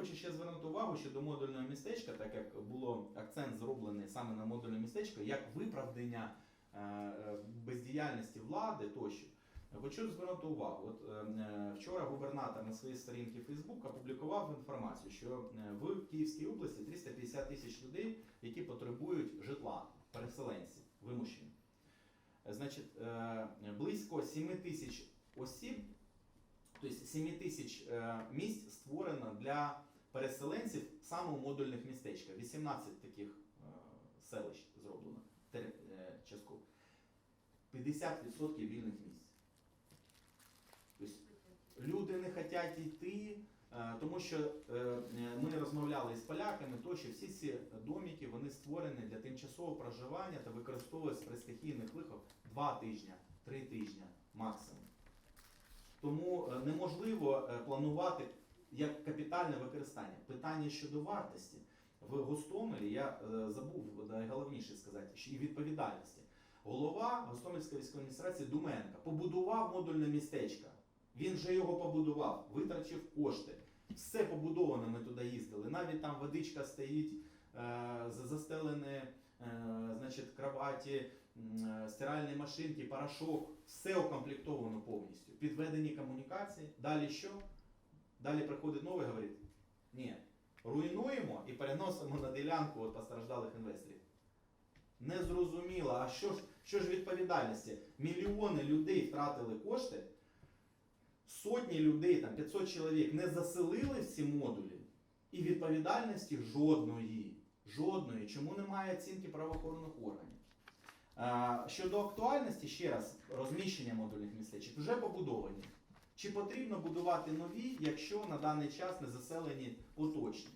хочу ще звернути увагу щодо модульного містечка, так як було акцент зроблений саме на модульне містечко, як виправдання е, е, бездіяльності влади тощо. Хочу звернути увагу. От е, вчора губернатор на своїй сторінці Facebook опублікував інформацію, що в Київській області 350 тисяч людей, які потребують житла, переселенці, вимушені. Значить, близько 7 тисяч осіб, тобто 7 тисяч місць створено для переселенців саме у модульних містечках. 18 таких е, селищ зроблено е, частково. 50% вільних місць. Тобто люди не хочуть йти, е, тому що ми розмовляли з поляками, то що всі ці домики вони створені для тимчасового проживання та використовуються при стихійних лихах два тижні, три тижні максимум. Тому неможливо планувати як капітальне використання. Питання щодо вартості. В Гостомелі я е, забув найголовніше сказати, що і відповідальності. Голова Гостомельської військової адміністрації Думенка побудував модульне містечко. Він вже його побудував, витрачив кошти. Все побудоване, ми туди їздили. Навіть там водичка стоїть, е, застелені е, значить, кроваті, стиральні машинки, порошок. Все укомплектовано повністю. Підведені комунікації. Далі що? Далі приходить новий і говорить: ні, руйнуємо і переносимо на ділянку от постраждалих інвесторів. Не зрозуміло, а що ж, що ж відповідальності? Мільйони людей втратили кошти, сотні людей, там 500 чоловік не заселили в ці модулі, і відповідальності жодної. Жодної. Чому немає оцінки правоохоронних органів? Щодо актуальності, ще раз, розміщення модульних містечок вже побудовані. Чи потрібно будувати нові, якщо на даний час не заселені поточні?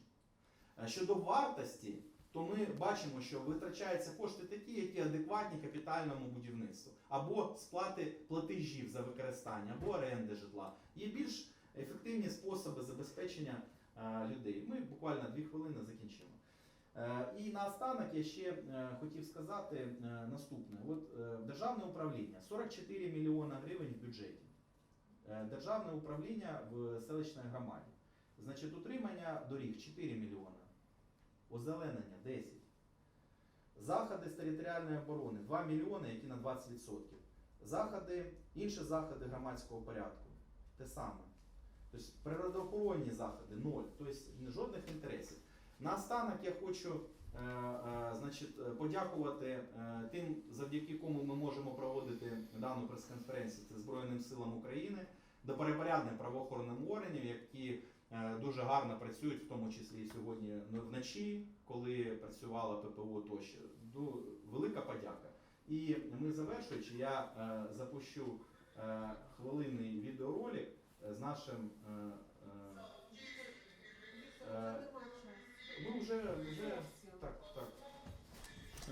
Щодо вартості, то ми бачимо, що витрачаються кошти такі, які адекватні капітальному будівництву, або сплати платежів за використання, або оренди житла. Є більш ефективні способи забезпечення е, людей. Ми буквально дві хвилини закінчимо. Е, І наостанок я ще е, хотів сказати е, наступне: от е, державне управління 44 мільйона гривень в бюджеті. Е, Державне управління в селищній громаді. Значить, утримання доріг 4 мільйона. Озеленення 10. Заходи з територіальної оборони 2 мільйони, які на 20%. Заходи, інші заходи громадського порядку. Те саме. Тобто природоохоронні заходи 0. Тобто жодних інтересів. Наостанок я хочу е, е, значить, подякувати е, тим, завдяки кому ми можемо проводити дану прес-конференцію, це Збройним силам України, добропорядним правоохоронним органів, які дуже гарно працюють, в тому числі і сьогодні вночі, коли працювала ППО тощо. Велика подяка. І ми завершуючи, я запущу хвилинний відеоролик з нашим. вже, вже так, так.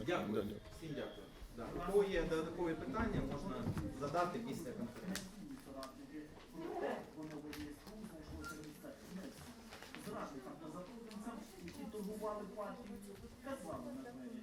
Дякую. Всім дякую. Да. Кого є додаткові питання, можна задати після конференції. Зрадникам за турбинцям, які торгували партію. та з вами